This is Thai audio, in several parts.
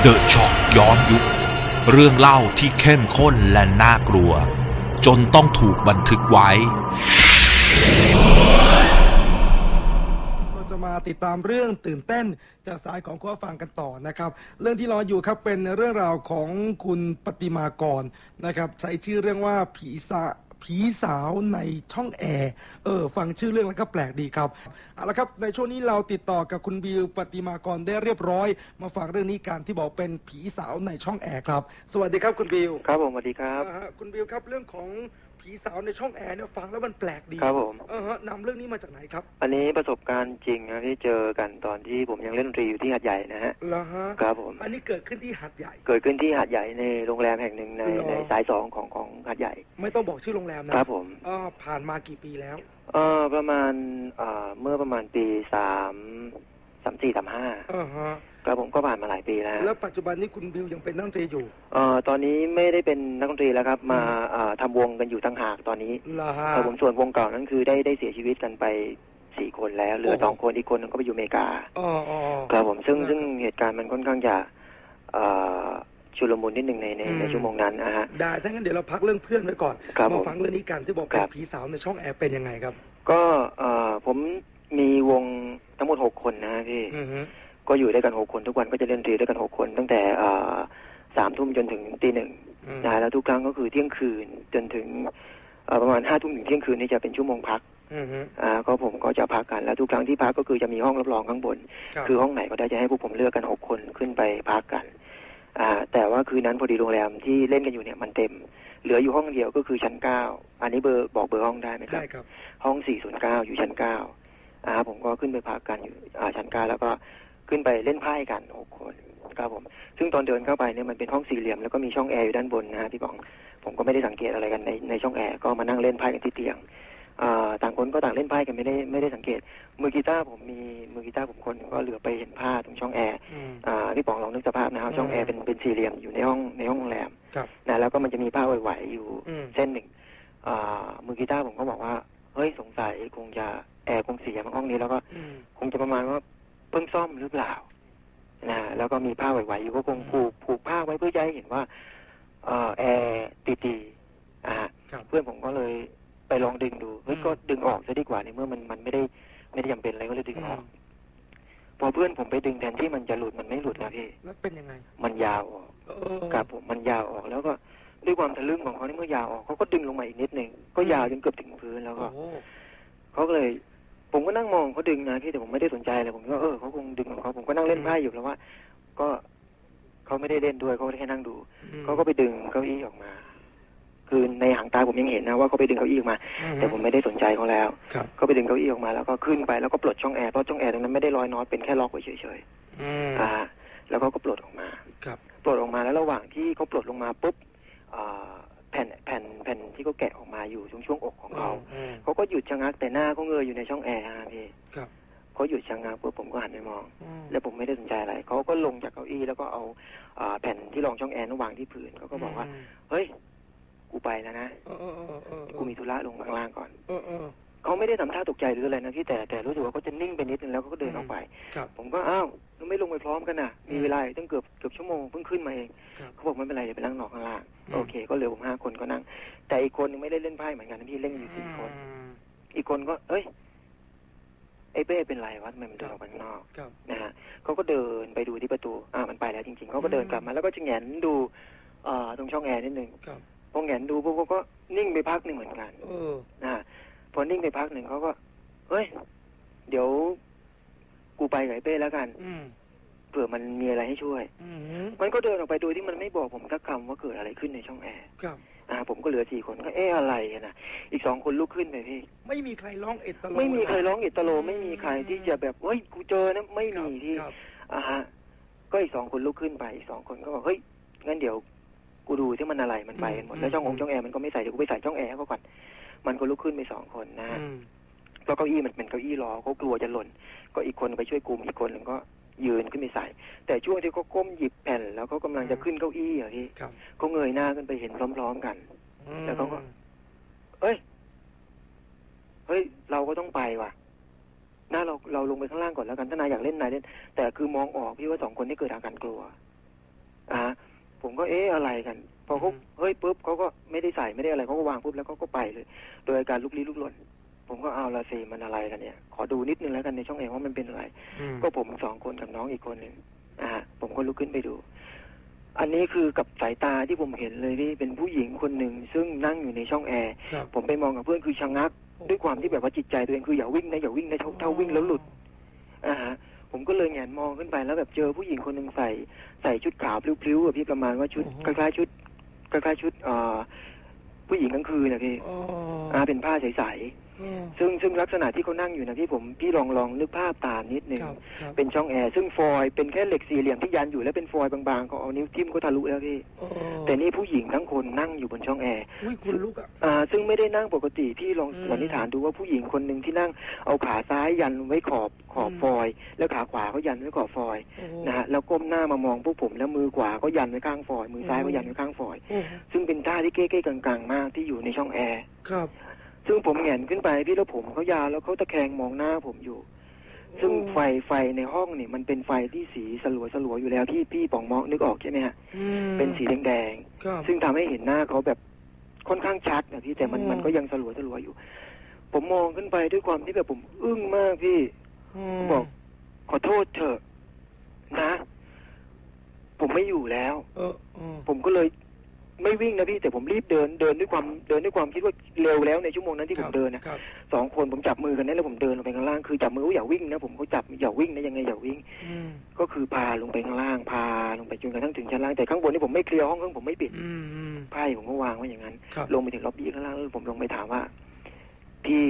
เดอะช็อกย้อนยุค เรื่องเล่าที่เข้มข้นและน่ากลัว จนต้องถูกบันทึกไว้ เราจะมาติดตามเรื่องตื่นเต้นจากสายของคุณผู้ฟังกันต่อนะครับ เรื่องที่รออยู่ครับเป็นเรื่องราวของคุณปฏิมากรนะครับ ใช้ชื่อเรื่องว่าผีสา ผีสาวในช่องแอร์เออ ฟังชื่อเรื่องแล้วก็แปลกดีครับเอาละครับในช่วงนี้เราติดต่อกับคุณบิวปฏิมากรได้เรียบร้อย มาฟังเรื่องนี้กันที่บอกเป็นผีสาวในช่องแอร์ครับ สวัสดีครับคุณบิวครับผมสวัสดีครับอ่าฮะคุณบิวครับเรื่องของผีสาวในช่องแอร์เนี่ยฟังแล้วมันแปลกดีครับผม เออฮะนำเรื่องนี้มาจากไหนครับอันนี้ประสบการณ์จริงนะที่เจอกันตอนที่ผมยังเล่นดนตรีอยู่ที่หาดใหญ่นะฮะแล้วฮะครับผมอันนี้เกิดขึ้นที่หัดใหญ่ เกิดขึ้นที่หาดใหญ่ในโรงแรมแห่งหนึ่งในเหรอ ในสายสองของของ หาดใหญ่ ไม่ต้องบอกชื่อโรงแรมนะครับผม เอ่อผ่านมากี่ปีแล้ว เออประมาณเอ่อเมื่อประมาณปีสามสามสี่สามห้าเออฮะ ครับผมก็ผ่านมาหลายปีแล้วแล้วปัจจุบันนี้คุณบิวยังเป็นนักดนตรีอยู่เอ่อตอนนี้ไม่ได้เป็นนักดนตรีแล้วครับ มาเอ่อทำวงกันอยู่ต่างหากตอนนี้เหรอฮะ ครับผมส่วนวงเก่านั้นคือได้ได้เสียชีวิตกันไปสี่คนแล้วเหลือโอ้โห สองคนอีกคนนึงก็ไปอยู่อเมริกา อ๋ออ๋อ ครับผมซึ่งนะครับ ซึ่งเหตุการณ์มันค่อนข้างจะเอ่อ ชุลมุนนิดหนึ่งในในอืมในชั่วโมงนั้นนะฮะ ได้ถ้างั้นเดี๋ยวเราพักเรื่องเพื่อนไว้ก่อนครับมาผมฟังเรื่องนี้กันที่บอกคเป็นรับ ผีสาวในช่องแอร์เป็นยังไงครับก็เอ่อผมมีวงทั้งหมดหกคนนะพี่ อือฮึก็อยู่ด้วยกันหกคนทุกวันก็จะเล่นดนตรีด้วยกันหกคน ตั้งแต่เอ่อสามทุ่มจนถึงตีหนึ่งอืมนะแล้วทุกครั้งก็คือเที่ยงคืนจนถึงเอ่อประมาณห้าทุ่มถึงเที่ยงคืนนี่จะเป็นชั่วโมงพักอือฮึอ่าก็ผมก็จะพักกันแล้วทุกครั้งที่พักก็คือจะมีห้องรับรองข้างบนครับคือห้องไหนก็ได้จะให้พวกผมเลือกกันหกคนขึ้นไปพักกัน อ่าแต่ว่าคืนนั้นพอดีโรงแรมที่เล่นกันอยู่เนี่ยมันเต็ม เหลืออยู่ห้องเดียวก็คือชั้นเก้าอันนี้เบอร์บอกเบอร์ห้องได้ไหมครัได้บครับ ห้องสี่ศูนย์เก้าอยู่ชั้นเก้าอ่าผมก็ขึ้นไปพักกันอยู่อ่าชั้นเก้าแล้วก็ขึ้นไปเล่นไพ่กันหกคนครับผม ซึ่งตอนเดินเข้าไปเนี่ยมันเป็นห้องสี่เหลี่ยมแล้วก็มีช่องแอร์อยู่ด้านบนนะฮะพี่บอง ผมก็ไม่ได้สังเกตอะไรกันในในช่องแอร์ก็มานั่งเล่นไพ่กันที่เตียงอ่า ต่างคนก็ต่างเล่นไพ่กันไม่ได้ไม่ได้สังเกต มือกีตาร์ผมมีมือกีตาร์ผมคนหนึ่งก็เหลือไปเห็นผ้าตรงช่องแอร์อืมอ่าพี่ป๋องลองนึกสภาพนะครับอืมช่องแอร์เป็นเป็นสี่เหลี่ยมอยู่ในห้องในห้องโรงแรมครับนะแล้วก็มันจะมีผ้าไหวๆอยู่อืมเส้นหนึ่งอ่ามือกีตาร์ผมก็บอกว่าเฮ้ยสงสัยคงจะแอร์คงเสียมั้งห้องนี้แล้วก็อืมคงจะประมาณว่าเพิ่งซ่อมหรือเปล่านะแล้วก็มีผ้าไหวๆอยู่ก็คงผูกผูกผ้าไว้เพื่อจะให้เห็นว่าเอ่อแอร์ตีๆอ่าครับเพื่อนผมก็เลย ไปลองดึงดูเฮ้ยอืมก็ดึงออกซะดีกว่าในเมื่อมันมันไม่ได้ไม่ได้จำเป็นอะไรก็เลยดึงออกอืมพอเพื่อนผมไปดึงแทนที่มันจะหลุดมันไม่หลุดนะพี่แล้วเป็นยังไง มันยาวออกเออครับผมมันยาวออกแล้วก็ด้วยความทะลึ่งของเขานี่เมื่อยาวออกเขาก็ดึงลงมาอีกนิดหนึ่งก็ยาวจนเกือบถึงพื้นแล้วก็โอ้เขาก็เลย ผมก็นั่งมองเขาดึงนะพี่แต่ผมไม่ได้สนใจเลยผมก็เออเขาคงดึงของเขาผมก็นั่งเล่นไพ่อยู่แล้วว่า ก็เขาไม่ได้เล่นด้วยเขาแค่นั่งดูอืมเขาก็ไปดึงเก้าอี้ออกมา คือในหางตาผมยังเห็นนะว่าเขาไปดึงเก้าอี้ออกมาอืมแต่ผมไม่ได้สนใจเขาแล้วครับก็ไปดึงเก้าอี้ออกมาแล้วก็ขึ้นไปแล้วก็ปลดช่องแอร์เพราะช่องแอร์ตรงนั้นไม่ได้ร้อยน็อตเป็นแค่ล็อกไว้เฉยอืมๆอ่าแล้วเขาก็ปลดออกมาครับปลดออกมาแล้วระหว่างที่เขาปลดลงมาปุ๊บอ่าแผ่นแผ่นแผ่นที่เขาแกะออกมาอยู่ตรงช่วงอกของเขาอืมเขาก็หยุดชะงักแต่หน้าเขาเงยอยู่ในช่องแอร์ฮะพี่ครับเขาหยุดชะงักปุ๊บผมก็หันไปมองอืมแล้วผมไม่ได้สนใจอะไรเขาก็ลงจากเก้าอี้แล้วก็เอาอ่าแผ่นที่รองช่องแอร์นั้นวางที่พื้นเขาก็บอกว่า เฮ้ย กูไปแล้วนะเออเออเออเออกูมีธุระลงข้างล่างก่อนเออเออเขาไม่ได้ทำท่าตกใจหรืออะไรนะพี่แต่แต่รู้สึกว่าเขาจะนิ่งไปนิดนึงแล้วเขาก็เดินออกไปครับผมก็อ้าวแล้วไม่ลงไปพร้อมกันน่ะ มีอืมเวลาอีกตั้งเกือบเกือบชั่วโมงเพิ่งขึ้นมาเองครับเขาบอกไม่เป็นไรเดี๋ยวไปนั่งรอข้างล่างอืมโอเค ก็เหลือผมห้าคนก็นั่ง แต่อีกคนนึงไม่ได้เล่นไพ่เหมือนกันนะพี่เล่นอยู่สี่คนอืมอีกคนก็เอ้ยไอ้เป้เป็นไรวะทำไมมันเดินออกไปข้างนอกครับนะฮะเขาก็เดินไปดูที่ประตู อ่ามันไปแล้วจริงๆเขาก็เดินอืมกลับมาแล้วก็จะแหงนดูเอ่อตรงช่องแอร์นิดนึงครับ พอแหงนดูพวกเขาก็นิ่งไปพักหนึ่งเหมือนกันเออนะฮะพอนิ่งไปพักหนึ่งเขาก็ เฮ้ย เดี๋ยว กูไปกับไอ้เป้แล้วกันอืมเผื่อมันมีอะไรให้ช่วยอืมมันก็เดินออกไปโดยที่มันไม่บอกผมสักคำว่าเกิดอะไรขึ้นในช่องแอร์ครับอ่า ผมก็เหลือสี่คนก็เอ๊ะอะไรกันนะอีกสองคนลุกขึ้นไปพี่ ไม่มีใครร้องเอดตะโลไม่มีใครนะร้องอิตาโลไม่มีใครที่จะแบบเฮ้ยกูเจอนะไม่มีที่ครับอ่าฮะก็อีกสองคนลุกขึ้นไปอีกสองคนก็บอกเฮ้ยงั้นเดี๋ยว กูดูที่มันอะไรมันไปกันหมดแล้วช่ององช่องแอร์มันก็ไม่ใส่เดี๋ยวกูไปใส่ช่องแอร์ให้เขาก่อนมันก็ลุกขึ้นไปสองคนนะฮะอืมเพราะเก้าอี้มันเป็นเก้าอี้รอเขากลัวจะหล่น ก็อีกคนไปช่วยกลุ่มอีกคนหนึ่งก็ยืนขึ้นไปใส่ แต่ช่วงที่เขาก้มหยิบแผ่น แล้วเขากำลังจะขึ้นเก้าอี้อย่างที่ครับเขาเงยหน้าขึ้นไปเห็นพร้อมๆกันแล้วเขาก็ เอ้ยเฮ้ย เราก็ต้องไปว่ะหน้าเราเราลงไปข้างล่างก่อนแล้วกันถ้านายอยากเล่นนายเล่น แต่คือมองออกพี่ว่าสองคนนี้เกิดอาการกลัวอ่า ผมก็เอ๊ะอะไรกัน พอเขาอืมเฮ้ยปุ๊บเขาก็ไม่ได้ใส่ไม่ได้อะไรเขาก็วางปุ๊บแล้วเขาก็ไปเลย โดยอาการลุกลี้ลุกลนผมก็เอาละสิมันอะไรกันเนี่ย ขอดูนิดนึงแล้วกันในช่องเองว่ามันเป็นอะไรอืมก็ผมสองคนกับน้องอีกคนหนึ่งอ่าผมก็ลุกขึ้นไปดู อันนี้คือกับสายตาที่ผมเห็นเลยที่เป็นผู้หญิงคนหนึ่งซึ่งนั่งอยู่ในช่องแอร์ครับผมไปมองกับเพื่อนคือชะงัก ด้วยความที่แบบว่าจิตใจตัวเองคืออย่าวิ่งนะอย่าวิ่งนะเท่าเท่าวิ่งแล้วหลุดอ่าฮะ ผมก็เลยแงนมองขึ้นไปแล้วแบบเจอผู้หญิงคนหนึ่งใส่ใส่ชุดขาวพลิ้วๆอะพี่ประมาณว่าชุดคล้ายๆชุดคล้ายๆชุดเอ่อผู้หญิงกลางคืนนะพี่อ๋ออ่าเป็นผ้าใสอ๋อๆ ซึ่งซึ่งลักษณะที่เขานั่งอยู่นะพี่ผมพี่ลองลองนึกภาพตามนิดนึงครับครับเป็นช่องแอร์ซึ่งฟอยล์เป็นแค่เหล็กสี่เหลี่ยมที่ยันอยู่แล้วเป็นฟอยล์บางๆเขาเอานิ้วทิ่มก็ทะลุแล้วพี่อ๋อแต่นี่ผู้หญิงทั้งคนนั่งอยู่บนช่องแอร์อุ้ยคุณลุกอะ อ่าซึ่งไม่ได้นั่งปกติพี่ลองอืมสันนิษฐานดูว่าผู้หญิงคนหนึ่งที่นั่งเอาขาซ้ายยันไว้ขอบขอบอืม ฟอยล์แล้วขาขวาเขายันไว้ขอบฟอยล์โอ้โห นะฮะแล้วก้มหน้ามามองพวกผมแล้วมือขวาก็ยันไว้ข้างฟอยล์มือซ้ายอืมก็ยันไว้ข้างฟอยล์โอ้โหซึ่งเป็นท่าที่เก้ๆกังๆ มากที่อยู่ในช่องแอร์ ครับ ซึ่งผมแหงนขึ้นไปพี่แล้วผมเขายาวแล้วเขาตะแคงมองหน้าผมอยู่ ซึ่งไฟไฟในห้องนี่มันเป็นไฟที่สีสลัวสลัวๆอยู่แล้วที่พี่ป๋องมองนึกออกใช่ไหมฮะอืมเป็นสีแดงครับ ๆซึ่งทำให้เห็นหน้าเขาแบบค่อนข้างชัดนะพี่แต่มันอืม มันก็ยังสลัวสลัวๆอยู่ ผมมองขึ้นไปด้วยความที่แบบผมอึ้งมากพี่ มบอก ขอโทษเถอะนะ ผมไม่อยู่แล้ว เออเออผมก็เลย ไม่วิ่งนะพี่แต่ผมรีบเดินเดินด้วยความเดินด้วยความคิดว่าเร็วแล้วในชั่วโมงนั้นที่ผมเดินนะครับสองคนผมจับมือกันได้แล้วผมเดินลงไปข้างล่างคือจับมือว่าอย่าวิ่งนะผมเขาจับอย่าวิ่งนะยังไงอย่าวิ่งอืมก็คือพาลงไปข้างล่างพาลงไปจนกระทั่งถึงชั้นล่างแต่ข้างบนนี่ผมไม่เคลียร์ห้องเครื่องผมไม่ปิดอืมอืมไพ่ผมก็วางไว้อย่างนั้นครับลงไปถึงล็อบบี้ข้างล่างแล้วผมลงไปถามว่าพี่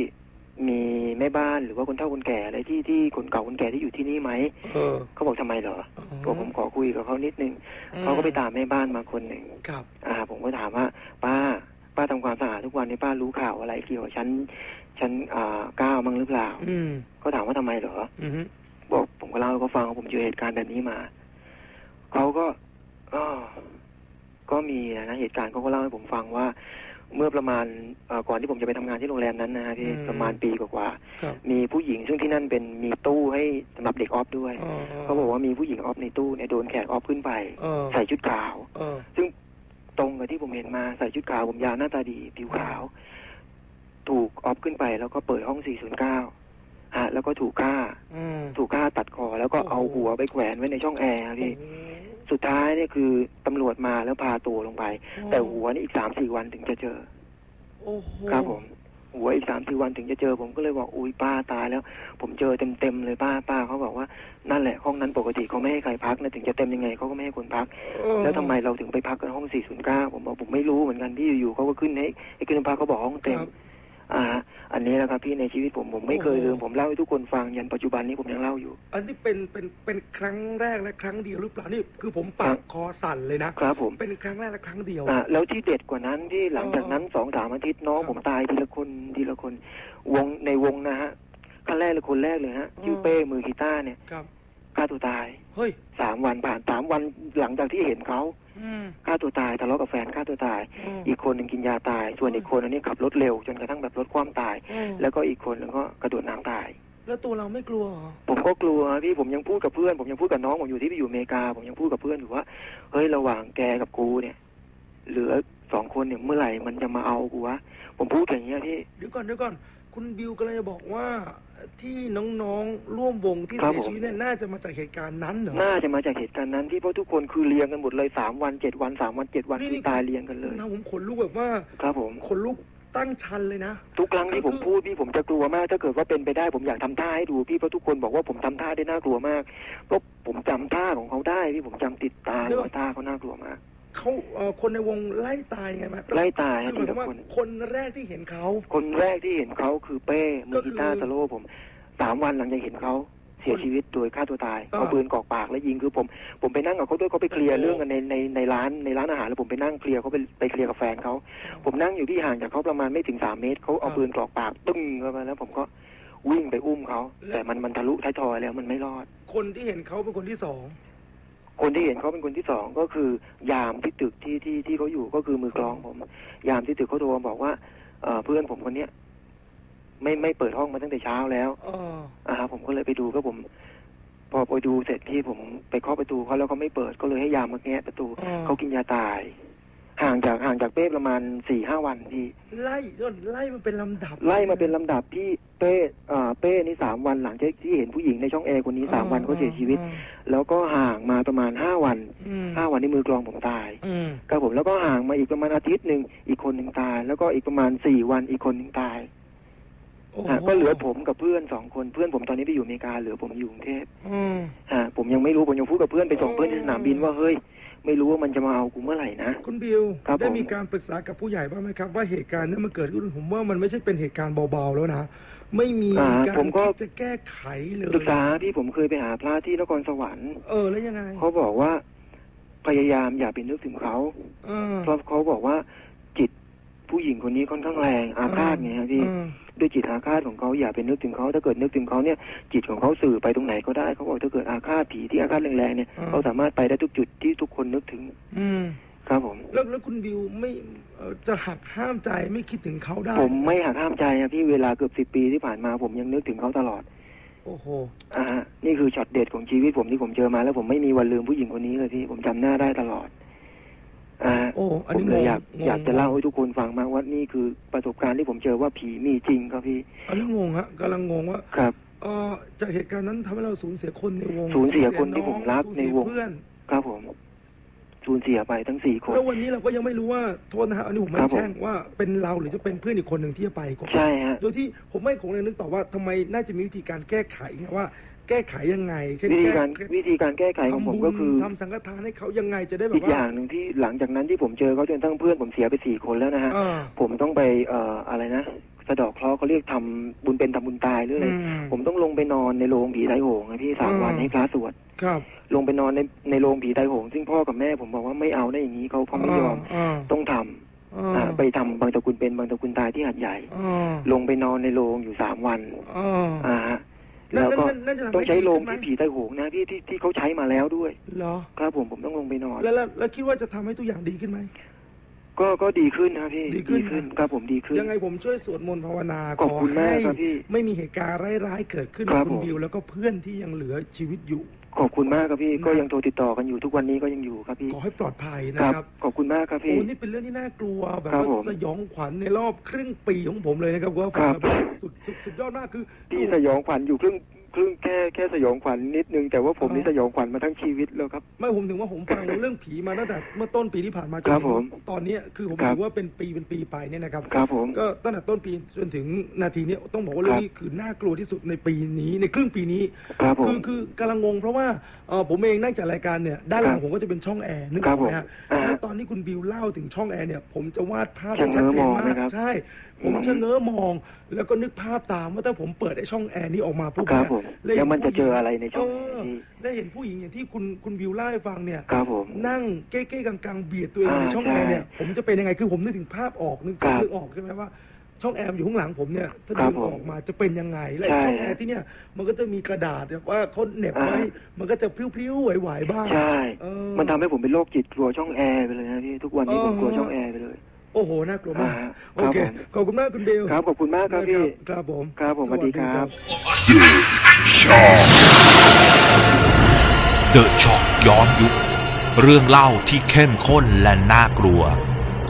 มีแม่บ้านหรือว่าคนเฒ่าคนแก่อะไรที่ที่คนเก่าคนแก่ที่อยู่ที่นี่ไหมเออ เขาบอกทำไมเหรอก็ผมขอคุยกับเขานิดนึงอืม เขาก็ไปตามแม่บ้านมาคนหนึ่งครับ อ่า ผมก็ถามว่า ป้า ป้าทำความสะอาดทุกวันนี้ป้ารู้ข่าวอะไรเกี่ยวกับชั้นชั้นอ่าก้าวมั้งหรือเปล่าอืม เขาถามว่าทำไมเหรอ อืม บอกผมก็เล่าให้เขาฟังว่าผมเจอเหตุการณ์แบบนี้มา เขาก็อ้อก็มีนะเหตุการณ์เขาก็เล่าให้ผมฟังว่า เมื่อประมาณเอ่อก่อนที่ผมจะไปทำงานที่โรงแรมนั้นนะฮะที่ประมาณปีกว่าครับๆมีผู้หญิงซึ่งที่นั่นเป็นมีตู้ให้สำหรับเด็กออฟด้วยอ๋อเขาบอกว่ามีผู้หญิงออฟในตู้เนี่ยโดนแขกออฟขึ้นไป เออใส่ชุดขาว เออตรงกับที่ผมเห็นมาใส่ชุดขาวผมยาวหน้าตาดีผิวขาว ถูกออฟขึ้นไป แล้วก็เปิดห้อง 409ฮะแล้วก็ถูกฆ่า อืม ถูกฆ่าตัดคอ แล้วก็เอาหัวไปแขวนไว้ในช่องแอร์ครับพี่ สุดท้ายเนี่ยคือตำรวจมาแล้วพาตัวลงไป แต่หัวนี่อีกสามสี่วันถึงจะเจอโอ้โหครับผม หัวอีกสามสี่วันถึงจะเจอ ผมก็เลยบอกอุ้ยป้าตายแล้ว ผมเจอเต็มเต็มๆเลยป้าป้าเขาบอกว่านั่นแหละห้องนั้นปกติเขาไม่ให้ใครพักนะถึงจะเต็มยังไงเขาก็ไม่ให้คนพักเออแล้วทำไมเราถึงไปพักกันห้อง409ผมบอกผมไม่รู้เหมือนกันที่อยู่ๆเขาก็ขึ้นให้ให้ขึ้นพักเขาบอกห้องเต็มครับ อ่า อันนี้นะครับพี่ในชีวิตผมผมไม่เคยลืมโอ้โหผมเล่าให้ทุกคนฟังยันปัจจุบันนี้ผมยังเล่าอยู่ อันนี้เป็นเป็นเป็นครั้งแรกและครั้งเดียวหรือเปล่านี่คือผมปากคอสั่นเลยนะครับผมเป็นครั้งแรกและครั้งเดียวอ่าแล้วที่เด็ดกว่านั้นที่หลังจากนั้นสองสามอาทิตย์น้องครับผมตายทีละคนทีละคน วงในวงนะฮะขั้นแรกเลยคนแรกเลยฮะอืมชื่อเป้มือกีตาร์เนี่ยครับฆ่าตัวตายเฮ้ยสามวันผ่านสามวันหลังจากที่เห็นเขาอืม ฆ่าตัวตายทะเลาะกับแฟนฆ่าตัวตายอืมอีกคนหนึ่งกินยาตาย ส่วนอีกคนอันนี้ขับรถเร็วจนกระทั่งแบบรถคว่ำตายอืมแล้วก็อีกคนหนึงก็กระโดดน้ำตาย แล้วตัวเราไม่กลัวเหรอผมก็กลัวพี่ผมยังพูดกับเพื่อน ผมยังพูดกับน้องผมอยู่ที่ไปอยู่อเมริกา ผมยังพูดกับเพื่อนอยู่ว่าเฮ้ยระหว่างแกกับกูเนี่ย เหลือสองคนเนี่ยเมื่อไหร่มันจะมาเอากูวะผมพูดอย่างเงี้ยพี่เดี๋ยวก่อนเดี๋ยวก่อนคุณบิวกำลังจะบอกว่า ที่น้องๆร่วมวงที่ครับเสียผม ชีวิตเนี่ยน่าจะมาจากเหตุการณ์นั้นเหรอ น่าจะมาจากเหตุการณ์นั้นที่เพราะทุกคนคือเรียงกันหมดเลยสามวันเจ็ดวันสามวันเจ็ดวันนี่ คือนี่ตายเรียงกันเลย นะผมขนลุกแบบว่าครับผม ขนลุกตั้งชันเลยนะ ทุกครั้งที่ผมพูดพี่ผมจะกลัวมาก ถ้าเกิดว่าเป็นไปได้ผมอยากทำท่าให้ดูพี่เพราะทุกคนบอกว่าผมทำท่าได้น่ากลัวมากเพราะผมจำท่าของเขาได้พี่ผมจำติดตาเลยว่าท่าเขาน่ากลัวมาก เขาเอ่อคนในวงไล่ตายไงไหมไล่ตายคือหทีมายความว่าละคน คนแรกที่เห็นเขา คนแรกที่เห็นเขาคือเป้มืก็อคือกีตาร์สโลว์ผมสามวันหลังจากเห็นเขาเสียชีวิตโดยฆ่าตัวตายอ่าเอาปืนกรอกปากแล้วยิงคือผม ผมไปนั่งกับเขาด้วยเขาไปเคลียร์โอ้โห เรื่องกันในในในร้านในร้านอาหารแล้วผมไปนั่งเคลียร์เขาไปไปเคลียร์กับแฟนเขาผมนั่งอยู่ที่ห่างจากเขาประมาณไม่ถึงสามเมตรเขาเอาปืนกรอกปากตึ้งเข้ามาแล้วผมก็วิ่งไปอุ้มเขาแต่มันมันทะลุท้ายทอยแล้วมันไม่รอด คนที่เห็นเขาเป็นคนที่สอง คนที่เห็นเขาเป็นคนที่สองก็คือ ยามที่ตึกที่ที่ที่เขาอยู่ก็คือมือกลองผม ยามที่ตึกเขาโทรมาบอกว่าเอ่อเพื่อนผมคนเนี้ยไม่ไม่เปิดห้องมาตั้งแต่เช้าแล้วเอออ่าผมก็เลยไปดูก็ผม พอไปดูเสร็จที่ผมไปเคาะประตูเขาแล้วเขาไม่เปิดก็เลยให้ยามมาแงะประตูอ่าเขากินยาตาย ห่างจากห่างจากเป้ประมาณสี่ห้าวันที่ไล่ย่นไล่มันเป็นลำดับไล่มาเป็นลำดับที่ เป้อ่าเป้นี่สามวันหลังจากที่เห็นผู้หญิงในช่องแอร์คนนี้สามวันเขาเสียชีวิตอืมแล้วก็ห่างมาประมาณห้าวันอืมห้าวันที่มือกลองผมตายอืมครับผมแล้วก็ห่างมาอีกประมาณอาทิตย์หนึ่งอีกคนหนึ่งตาย แล้วก็อีกประมาณสี่วันอีกคนหนึ่งตายโอ้โฮะก็เหลือผมกับเพื่อนสองคนเพื่อนผมตอนนี้ไปอยู่อเมริกาเหลือผมอยู่กรุงเทพอืมฮะผมยังไม่รู้ผมยังพูดกับเพื่อนไปส่งอ๋อเพื่อนที่สนามบินว่าเฮ้ย ไม่รู้ว่ามันจะมาเอากูเมื่อไหร่นะ คุณบิวครับได้ผมมีการปรึกษากับผู้ใหญ่บ้างไหมครับ ว่าเหตุการณ์เนี้มันเกิดขึ้นผมว่ามันไม่ใช่เป็นเหตุการณ์เบาๆแล้วนะ ไม่มีอ่าการผมก็ที่จะแก้ไขเลยปรึกษาที่ผมเคยไปหาพระที่นครสวรรค์เออแล้วยังไงเขาบอกว่า พยายามอย่าไปนึกถึงเขาเออเพราะเขาบอกว่าจิตผู้หญิงคนนี้ค่อนข้างแรงอาฆาตไงครับพี่ เออ ด้วยจิตอาฆาตของเขาอย่าไปนึกถึงเขาถ้าเกิดนึกถึงเขาเนี่ยจิตของเขาสื่อไปตรงไหนก็ได้เขาบอกถ้าเกิดอาฆาตผีที่อาฆาตแรงๆเนี่ยอ่าเขาสามารถไปได้ทุกจุดที่ทุกคนนึกถึง อืมครับผม แล้วแล้วคุณบิวไม่เอ่อจะหักห้ามใจไม่คิดถึงเขาได้ผมไม่หักห้ามใจนะพี่เวลาเกือบสิบปีที่ผ่านมาผมยังนึกถึงเขาตลอดโอ้โห อ่าฮะนี่คือช็อตเด็ดของชีวิตผมที่ผมเจอมาแล้วผมไม่มีวันลืมผู้หญิงคนนี้เลยพี่ผมจำหน้าได้ตลอด อ่าฮะโอ้อันผมนี้เลยงงอยากงงอยากจะเล่าให้ทุกคนฟังมากว่านี่คือประสบการณ์ที่ผมเจอว่าผีมีจริงครับพี่อันนี้งงฮะกำลังงงว่าครับ เออจากเหตุการณ์นั้นทำให้เราสูญเสียคนในวงสูญเสียคนที่องผมรักสูญเสียในวงเพื่อน ครับผมสูญเสียไปทั้งสี่คน แล้ววันนี้เราก็ยังไม่รู้ว่าโทษนะฮะอันนี้ผมไม่ครับผม แช่งว่าเป็นเราหรือจะเป็นเพื่อนอีกคนหนึ่งที่จะไปก่อนใช่ฮะ โดยที่ผมไม่คงเลยนึกต่อว่าทำไมน่าจะมีวิธีการแก้ไขไงว่า แก้ไขยังไง เช่นวิธีการแก้วิธีการแก้ไขของผมทำบุญก็คือทำสังฆทานให้เขายังไงจะได้แบอีบกว่าอย่างหนึ่งที่หลังจากนั้นที่ผมเจอเขาจนทั้งเพื่อนผมเสียไปสี่คนแล้วนะฮะอ่าผมต้องไปเอ่ออะไรนะสะเดอกเคราะห์เขาเรียกทำบุญเป็นทำบุญตายหรืออะไรอืมผมต้องลงไปนอนในโรงผีไตรโหงนะพี่สามอืมวันให้พระสวดครับ ลงไปนอนในในโรงผีไตรโหง ซึ่งพ่อกับแม่ผมบอกว่าไม่เอาได้อย่างนี้เขาเขาไม่ยอมอ่าต้องทำอ่าอ่าไปทำบางตะกุลเป็นบางตะกุลตายที่หัดใหญ่อ่าลงไปนอนในโรงอยู่สามวันอ่าอ่าฮะนั่น แล้วก็นั่นนั่นจะทำต้องให้ใช้ดีโรงขึ้นไหมที่ผีไตรโหงนะพี่ที่ที่เขาใช้มาแล้วด้วยเหรอครับผมผมต้องลงไปนอน แล้วแล้วแล้วคิดว่าจะทำให้ทุกอย่างดีขึ้นไหมก็ก็ดีขึ้นนะพี่ดีขึ้นครับผมดีขึ้น ยังไงผมช่วยสวดมนต์ภาวนาขอบคุณมากครับพี่ไม่มีเหตุการณ์ร้ายๆเกิดขึ้นครักับบคุณผมบิวแล้วก็เพื่อนที่ยังเหลือชีวิตอยู่ ขอบคุณมากครับพี่นะก็ยังโทรติดต่อกันอยู่ทุกวันนี้ก็ยังอยู่ครับพี่ขอให้ปลอดภัยคนะรับครับขอบคุณมากครับโอ้พี่นี่เป็นเรื่องที่น่ากลัวแบบครับว่าผมสยองขวัญในรอบครึ่งปีของผมเลยนะครับว่าครับสุดสุดสุดยอดมากคือพี่สยองขวัญอยู่ครึ่ง ครึ่งแค่แค่สยองขวัญนิดนึงแต่ว่าผมนี่สยองขวัญมาทั้งชีวิตแล้วครับ ไม่ผมถึงว่าผมฟังเรื่องผีมาตั้งแต่เมื่อต้นปีที่ผ่านมาจนครับถึผงมตอนเนี้ยคือผมครับถือว่าเป็นปีเป็นปีไปเนี่ยนะครับครับผมก็ตั้งแต่ต้นปีจนถึงนาทีเนี้ยต้องบอกว่าเรื่องนี้คือน่ากลัวที่สุดในปีนี้ในครึ่งปีนี้ครับผมคือคือกำลังงงเพราะว่าเอ่อผมเองนั่งจัดรายการเนี่ยด้านหลังครับผมก็จะเป็นช่องแอร์นึกคอรัอบกไหมฮะผมอ่าแล้วตอนที่คุณบิวเล่าถึงช่องแอร์เนี่ยผมจะวาดภาพชะเง้อชัดเจนมองมาไหมกครับใช่ ผมอืมชะเง้อมอง แล้วก็นึกภาพตามว่าถ้าผมเปิดไอ้ช่องแอร์นี้ออกมาปุ๊บครับเนี่ยผมได้แล้วเห็มันจะผู้หญิเจออะไรในช่องเออนี้ได้เห็นผู้หญิงอย่างที่คุณคุณบิวเล่าให้ฟังเนี่ยครับผมนั่งเก้ๆกังๆเบียดตัวเองอ่าในช่องใช่แอร์เนี่ยผมจะเป็นยังไงคือผมนึกถึงภาพออกนึกครับนึกออกใช่ไหมว่าช่องแอร์อยู่ข้างหลังผมเนี่ยถ้าครัเดิบนผมออกมาจะเป็นยังไง และใช่ไอ้ช่องแอร์ที่เนี่ยมันก็จะมีกระดาษแบบว่าเขาเหน็บไว้อ่ามันก็จะพลิ้วๆไหวๆบ้างใช่เออมันทำให้ผมเป็นโรคจิตกลัวช่องแอร์ไปเลยนะพี่ทุกวันนี้เออผมกลัวช่องแอร์ไปเลย โอ้โห น่ากลัวมาก อ่าโอครับเคผม ขอบคุณมากคุณบิวครับขอบคุณมากครับพี่ ครับผมครับผมสวัสดีครับ เดอะช็อกย้อนยุค เรื่องเล่าที่เข้มข้นและน่ากลัว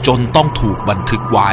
จนต้องถูกบันทึกไว้